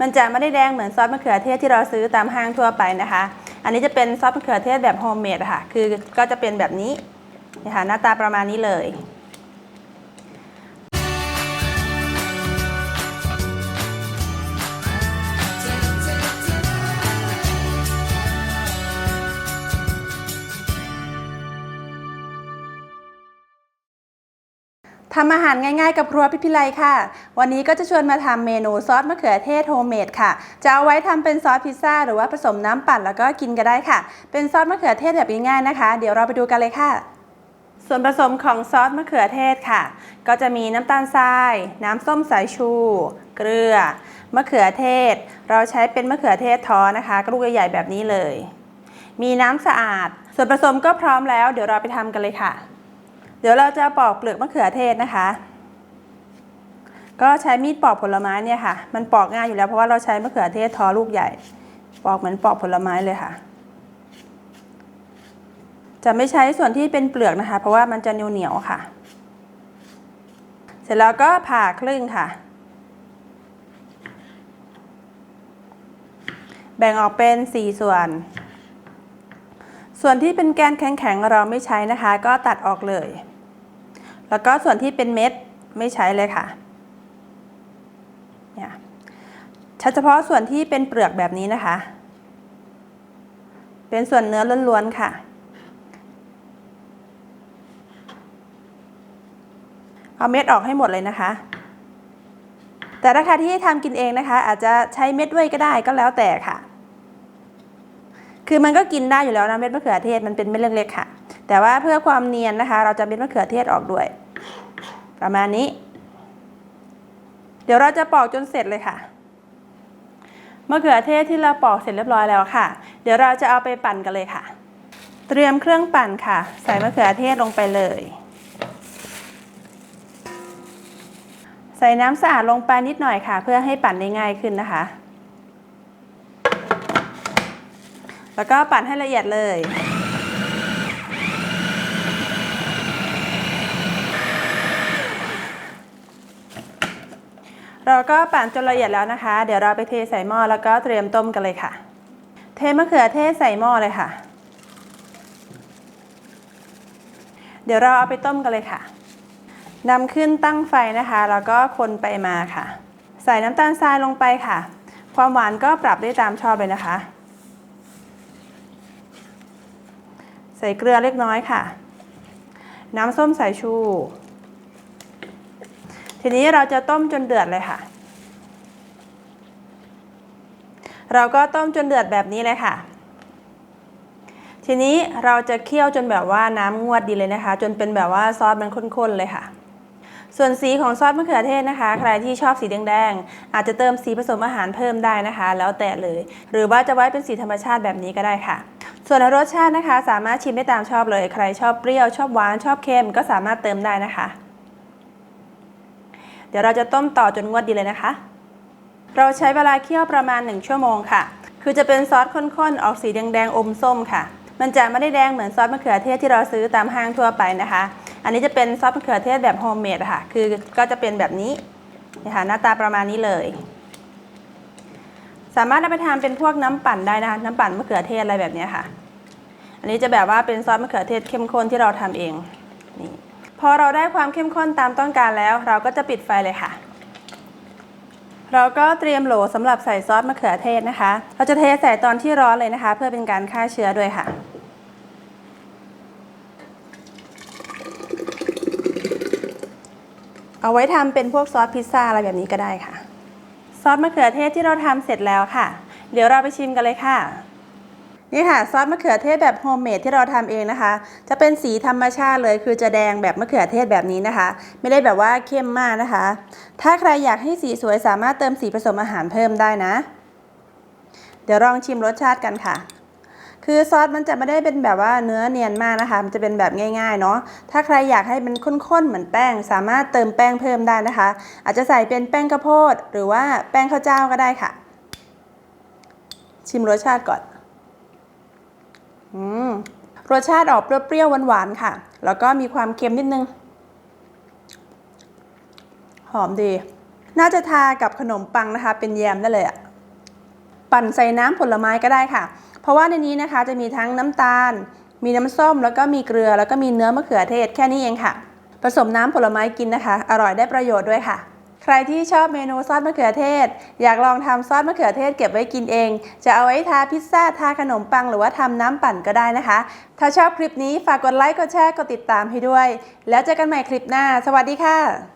มันจะไม่ได้แดงเหมือนซอสมะเขือเทศที่เราซื้อตามห้างทั่วไปนะคะ อันนี้จะเป็นซอสมะเขือเทศแบบโฮมเมดค่ะ คือก็จะเป็นแบบนี้นะคะหน้าตาประมาณนี้เลย ทำอาหารง่ายๆกับครัวพิพิไลค่ะ วันนี้ก็จะชวนมาทำเมนูซอสมะเขือเทศโฮมเมดค่ะ จะเอาไว้ทำเป็นซอสพิซซ่าหรือว่าผสมน้ำปั่นแล้วก็กินก็ได้ค่ะ เป็นซอสมะเขือเทศแบบง่ายๆนะคะ เดี๋ยวเราไปดูกันเลยค่ะ ส่วนผสมของซอสมะเขือเทศค่ะ ก็จะมีน้ำตาลทราย น้ำส้มสายชู เกลือ มะเขือเทศ เราใช้เป็นมะเขือเทศท้อนะคะกลูกใหญ่ๆแบบนี้เลย มีน้ำสะอาด ส่วนผสมก็พร้อมแล้ว เดี๋ยวเราไปทำกันเลยค่ะ เดี๋ยวเราจะปอกเปลือกมะเขือเทศนะคะ ก็ใช้มีดปอกผลไม้เนี่ยค่ะ มันปอกง่ายอยู่แล้วเพราะว่าเราใช้มะเขือเทศทอลูกใหญ่ ปอกเหมือนปอกผลไม้เลยค่ะ จะไม่ใช้ส่วนที่เป็นเปลือกนะคะ เพราะว่ามันจะเหนียวๆค่ะ เสร็จแล้วก็ผ่าครึ่งค่ะ แบ่งออกเป็น 4 ส่วน ส่วนที่เป็นแกนแข็งๆเราไม่ใช้นะคะ ก็ตัดออกเลย แล้วก็ส่วนที่เป็นเม็ดไม่ใช้เลยค่ะเนี่ยเฉพาะส่วนที่เป็นเปลือกแบบนี้นะคะ เป็นส่วนเนื้อล้วนๆค่ะ เอาเม็ดออกให้หมดเลยนะคะ แต่ถ้าใครที่ทำกินเองนะคะ อาจจะใช้เม็ดด้วยก็ได้ก็แล้วแต่ค่ะ คือมันก็กินได้อยู่แล้วนะเม็ดมะเขือเทศมันเป็นเม็ดเล็กๆค่ะ แต่ว่าเพื่อความเนียนนะคะ เราจะเม็ดมะเขือเทศออกด้วย ประมาณนี้ เดี๋ยวเราจะปอกจนเสร็จเลยค่ะมะเขือเทศที่เราปอกเสร็จเรียบร้อยแล้วค่ะ เดี๋ยวเราจะเอาไปปั่นกันเลยค่ะ เตรียมเครื่องปั่นค่ะ ใส่มะเขือเทศลงไปเลย ใส่น้ำสะอาดลงไปนิดหน่อยค่ะ เพื่อให้ปั่นได้ง่ายขึ้นนะคะ แล้วก็ปั่นให้ละเอียดเลย เราก็ปั่นจนละเอียดแล้วนะคะ เดี๋ยวเราไปเทใส่หม้อแล้วก็เตรียมต้มกันเลยค่ะ เทมะเขือเทศใส่หม้อเลยค่ะ เดี๋ยวเราเอาไปต้มกันเลยค่ะนำขึ้นตั้งไฟนะคะ แล้วก็คนไปมาค่ะ ใส่น้ำตาลทรายลงไปค่ะ ความหวานก็ปรับได้ตามชอบเลยนะคะ ใส่เกลือเล็กน้อยค่ะ น้ำส้มสายชู ทีนี้เราจะต้มจนเดือดเลยค่ะ เราก็ต้มจนเดือดแบบนี้เลยค่ะ ทีนี้เราจะเคี่ยวจนแบบว่าน้ำงวดดีเลยนะคะ จนเป็นแบบว่าซอสมันข้นๆเลยค่ะส่วนสีของซอสมะเขือเทศนะคะ ใครที่ชอบสีแดงๆ อาจจะเติมสีผสมอาหารเพิ่มได้นะคะ แล้วแต่เลย หรือว่าจะไว้เป็นสีธรรมชาติแบบนี้ก็ได้ค่ะ ส่วนรสชาตินะคะ สามารถชิมได้ตามชอบเลย ใครชอบเปรี้ยวชอบหวานชอบเค็มก็สามารถเติมได้นะคะ เดี๋ยวเราจะต้มต่อจนงวดดีเลยนะคะ เราใช้เวลาเคี่ยวประมาณ 1 ชั่วโมงค่ะ คือจะเป็นซอสข้นๆ ออกสีแดงๆอมส้มค่ะ มันจะไม่ได้แดงเหมือนซอสมะเขือเทศที่เราซื้อตามห้างทั่วไปนะคะ อันนี้จะเป็นซอสมะเขือเทศแบบโฮมเมดค่ะ คือก็จะเป็นแบบนี้นะคะหน้าตาประมาณนี้เลย สามารถเอาไปทำเป็นพวกน้ำปั่นได้นะคะน้ำปั่นมะเขือเทศอะไรแบบนี้ค่ะ อันนี้จะแบบว่าเป็นซอสมะเขือเทศเข้มข้นที่เราทำเองนี่พอเราได้ความเข้มข้นตามต้องการแล้ว เราก็จะปิดไฟเลยค่ะ เราก็เตรียมโหลสำหรับใส่ซอสมะเขือเทศนะคะ เราจะเทใส่ตอนที่ร้อนเลยนะคะ เพื่อเป็นการฆ่าเชื้อด้วยค่ะเอาไว้ทำเป็นพวกซอสพิซซ่าอะไรแบบนี้ก็ได้ค่ะ ซอสมะเขือเทศที่เราทำเสร็จแล้วค่ะ เดี๋ยวเราไปชิมกันเลยค่ะ นี่ค่ะซอสมะเขือเทศแบบโฮมเมดที่เราทำเองนะคะ จะเป็นสีธรรมชาติเลย คือจะแดงแบบมะเขือเทศแบบนี้นะคะ ไม่ได้แบบว่าเข้มมากนะคะ ถ้าใครอยากให้สีสวยสามารถเติมสีผสมอาหารเพิ่มได้นะ เดี๋ยวลองชิมรสชาติกันค่ะ คือซอสมันจะไม่ได้เป็นแบบว่าเนื้อเนียนมากนะคะ มันจะเป็นแบบง่ายๆเนาะ ถ้าใครอยากให้มันข้นๆเหมือนแป้ง สามารถเติมแป้งเพิ่มได้นะคะ อาจจะใส่เป็นแป้งข้าวโพด หรือว่าแป้งข้าวเจ้าก็ได้ค่ะ ชิมรสชาติก่อน อืม รสชาติออกเปรี้ยวๆหวานๆค่ะ แล้วก็มีความเค็มนิดนึง หอมดี น่าจะทากับขนมปังนะคะ เป็นแยมได้เลยอะปั่นใส่น้ำผลไม้ก็ได้ค่ะ เพราะว่าในนี้นะคะจะมีทั้งน้ำตาล มีน้ำส้ม แล้วก็มีเกลือ แล้วก็มีเนื้อมะเขือเทศแค่นี้เองค่ะ ผสมน้ำผลไม้กินนะคะ อร่อยได้ประโยชน์ด้วยค่ะ ใครที่ชอบเมนูซอสมะเขือเทศ อยากลองทำซอสมะเขือเทศเก็บไว้กินเอง จะเอาไว้ทาพิซซ่าทาขนมปังหรือว่าทำน้ำปั่นก็ได้นะคะ ถ้าชอบคลิปนี้ฝากกดไลค์กดแชร์กดติดตามให้ด้วย แล้วเจอกันใหม่คลิปหน้า สวัสดีค่ะ